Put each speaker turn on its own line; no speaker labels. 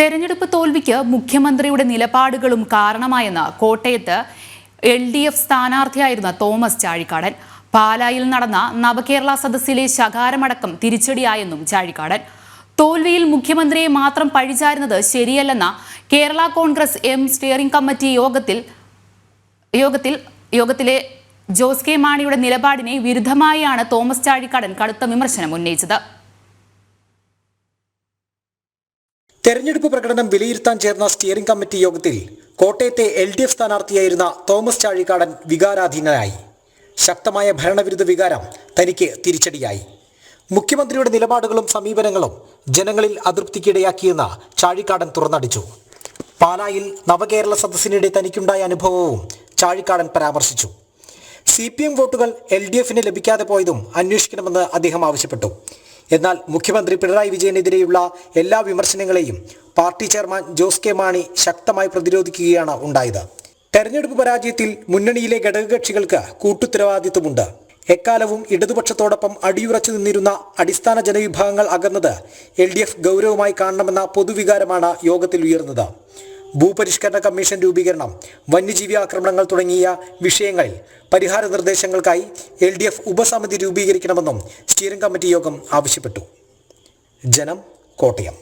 തെരഞ്ഞെടുപ്പ് തോൽവിക്ക് മുഖ്യമന്ത്രിയുടെ നിലപാടുകളും കാരണമായെന്ന് കോട്ടയത്ത് എൽ ഡി എഫ് സ്ഥാനാർത്ഥിയായിരുന്ന തോമസ് ചാഴിക്കാടൻ. പാലായിൽ നടന്ന നവകേരള സദസ്സിലെ ശകാരമടക്കം തിരിച്ചടിയായെന്നും ചാഴിക്കാടൻ. തോൽവിയിൽ മുഖ്യമന്ത്രിയെ മാത്രം പഴിചാരുന്നത് ശരിയല്ലെന്ന Kerala Congress M steering committee യോഗത്തിൽ യോഗത്തിൽ യോഗത്തിലെ ജോസ് കെ മാണിയുടെ നിലപാടിനെ വിരുദ്ധമായാണ് തോമസ് ചാഴിക്കാടൻ കടുത്ത വിമർശനം ഉന്നയിച്ചത്.
തെരഞ്ഞെടുപ്പ് പ്രകടനം വിലയിരുത്താൻ ചേർന്ന സ്റ്റിയറിംഗ് കമ്മിറ്റി യോഗത്തിൽ കോട്ടയത്തെ എൽ ഡി എഫ് സ്ഥാനാർത്ഥിയായിരുന്ന തോമസ് ചാഴിക്കാടൻ വികാരാധീനനായി. ശക്തമായ ഭരണവിരുദ്ധ വികാരം തനിക്ക് തിരിച്ചടിയായി. മുഖ്യമന്ത്രിയുടെ നിലപാടുകളും സമീപനങ്ങളും ജനങ്ങളിൽ അതൃപ്തിക്കിടയാക്കിയെന്ന് ചാഴിക്കാടൻ തുറന്നടിച്ചു. പാലായിൽ നവകേരള സദസ്സിനിടെ തനിക്കുണ്ടായ അനുഭവവും ചാഴിക്കാടൻ പരാമർശിച്ചു. സി പി എം വോട്ടുകൾ എൽ ഡി എഫിന് ലഭിക്കാതെ പോയതും അന്വേഷിക്കണമെന്ന് അദ്ദേഹം ആവശ്യപ്പെട്ടു. എന്നാൽ മുഖ്യമന്ത്രി പിണറായി വിജയനെതിരെയുള്ള എല്ലാ വിമർശനങ്ങളെയും party chairman Jose K Mani ശക്തമായി പ്രതിരോധിക്കുകയാണ് ഉണ്ടായത്. തെരഞ്ഞെടുപ്പ് പരാജയത്തിൽ മുന്നണിയിലെ ഘടകകക്ഷികൾക്ക് കൂട്ടുത്തരവാദിത്വമുണ്ട്. എക്കാലവും ഇടതുപക്ഷത്തോടൊപ്പം അടിയുറച്ചു നിന്നിരുന്ന അടിസ്ഥാന ജനവിഭാഗങ്ങൾ അകന്നത് എൽ ഡി എഫ് ഗൗരവമായി കാണണമെന്ന പൊതുവികാരമാണ് യോഗത്തിൽ ഉയർന്നത്. ഭൂപരിഷ്കരണ കമ്മീഷൻ രൂപീകരണം വന്യജീവി ആക്രമണങ്ങൾ തുടങ്ങിയ വിഷയങ്ങളിൽ പരിഹാര നിർദ്ദേശങ്ങൾക്കായി എൽ ഡി എഫ് ഉപസമിതി രൂപീകരിക്കണമെന്നും സ്റ്റിയറിംഗ് കമ്മിറ്റി യോഗം ആവശ്യപ്പെട്ടു. ജനം കോട്ടയം.